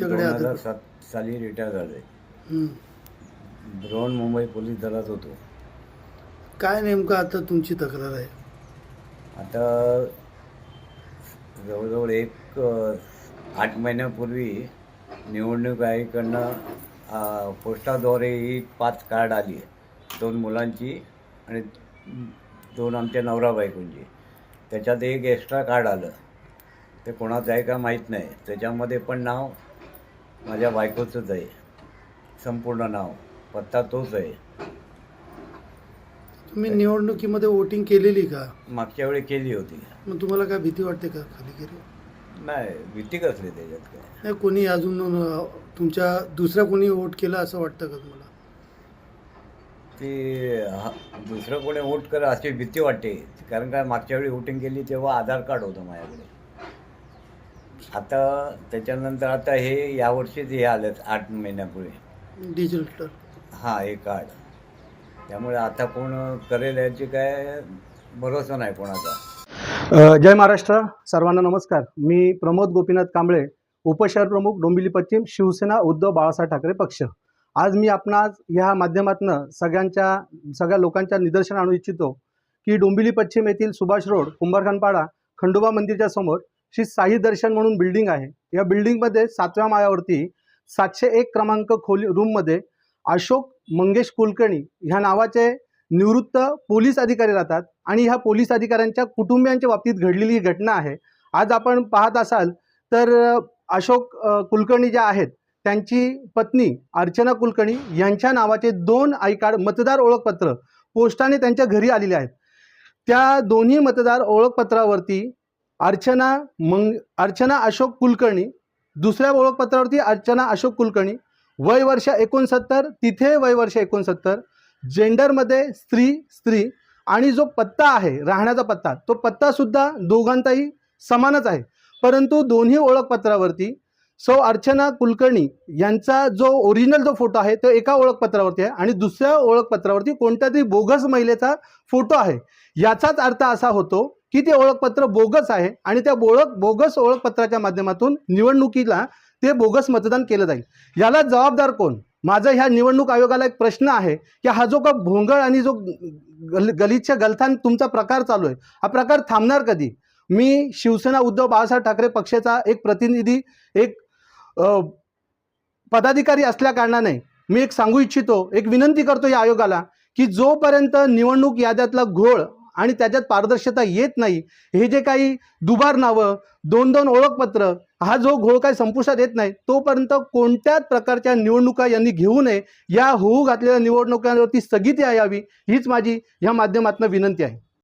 तुमच्याकडे दोन आता सात साली रिटायर झाले. हं. मुंबई पोलीस दलात होतो. काय नेमकं आता तुमची तक्रार आहे? आता जवळजवळ एक अ, आठ महिन्यापूर्वी निवडणूक आयोगाकडनं अ, पोस्टाद्वारे ही पाच कार्ड आली दोन मुलांची आणि दोन आमच्या नवरा बायकोंची. त्याच्यात एक एक्स्ट्रा कार्ड आलं. ते कोणाचं आहे का माहीत नाही. त्याच्यामध्ये पण नाव माझ्या बायकोचंच आहे. संपूर्ण नाव. पत्ता तोच आहे. तुम्ही निवडणुकीमध्ये वोटिंग केलेली का? मागच्या वेळी केली होती. मग तुम्हाला काय भीती वाटते का खाली गेली? नाही भीती कसली त्याच्यात काय? नाही कोणी अजून अं, तुमच्या दुसऱ्या कोणी वोट केलं असं वाटतं का तुम्हाला? ती हा दुसरं कोणी वोट करा अशी भीती वाटते. कारण काय मागच्या वेळी वोटिंग केली तेव्हा आधार कार्ड होतं माझ्याकडे. आता त्याच्यानंतर आता हे यावर्षीच हे आलं आठ महिन्यापूर्वी. डिजिटल हां हे कार्ड त्यामुळे आता कोण करेल याची काय भरोसा नाही कोणाचा. जय महाराष्ट्र. सर्वांना नमस्कार. मी प्रमोद गोपीनाथ कांबळे उपशहर प्रमुख डोंबिवली पश्चिम शिवसेना उद्धव बाळासाहेब ठाकरे पक्ष. आज मी आपणास ह्या माध्यमातून सगळ्यांच्या सगळ्या लोकांच्या निदर्शन आणू इच्छितो की डोंबिवली पश्चिम येथील सुभाष रोड कुंभारखानपाडा खंडोबा मंदिरच्या समोर श्री साई दर्शन म्हणून बिल्डिंग आहे. या बिल्डिंगमध्ये सातव्या माळ्यावरती सातशे एक क्रमांक खोली रूममध्ये अशोक मंगेश कुलकर्णी ह्या नावाचे निवृत्त पोलीस अधिकारी राहतात आणि ह्या पोलीस अधिकाऱ्यांच्या कुटुंबियांच्या बाबतीत घडलेली ही घटना आहे. आज आपण पाहत असाल तर अशोक कुलकर्णी ज्या आहेत त्यांची पत्नी अर्चना कुलकर्णी यांच्या नावाचे दोन आय कार्ड मतदार ओळखपत्र पोस्टाने त्यांच्या घरी आलेले आहेत. त्या दोन्ही मतदार ओळखपत्रावरती अर्चना मंग अर्चना अशोक कुलकर्णी दुसऱ्या ओळखपत्रावरती अर्चना अशोक कुलकर्णी वय वर्ष एकोणसत्तर तिथे वय वर्ष एकोणसत्तर जेंडरमध्ये स्त्री स्त्री आणि जो पत्ता आहे राहण्याचा पत्ता तो पत्तासुद्धा दोघांचाही समानच आहे. परंतु दोन्ही ओळखपत्रावरती सो अर्चना कुलकर्णी यांचा जो ओरिजिनल जो फोटो आहे तो एका ओळखपत्रावरती आहे आणि दुसऱ्या ओळखपत्रावरती कोणत्या तरी बोगस महिलेचा फोटो आहे. याचाच अर्थ असा होतो की ते ओळखपत्र बोगस आहे आणि त्या ओळख बोगस ओळखपत्राच्या माध्यमातून निवडणुकीला ते बोगस मतदान केलं जाईल. याला जबाबदार कोण? माझं ह्या निवडणूक आयोगाला एक प्रश्न आहे की हा जो का भोंगळ आणि जो गल गलिच्छ गलथान तुमचा प्रकार चालू आहे हा प्रकार थांबणार कधी? मी शिवसेना उद्धव बाळासाहेब ठाकरे पक्षाचा एक प्रतिनिधी एक पदाधिकारी असल्याकारणाने मी एक सांगू इच्छितो एक विनंती करतो या आयोगाला की जोपर्यंत निवडणूक याद्यातला घोळ आणि त्याच्यात पारदर्शकता येत नाही. हे जे काही दुबार नावं दोन दोन ओळखपत्र हा जो घोळ काही संपुष्टात येत नाही तोपर्यंत कोणत्याच प्रकारच्या निवडणुका यांनी घेऊ नये. या होऊ घातलेल्या निवडणुकांवरती स्थगिती यावी हीच माझी या माध्यमातून विनंती आहे.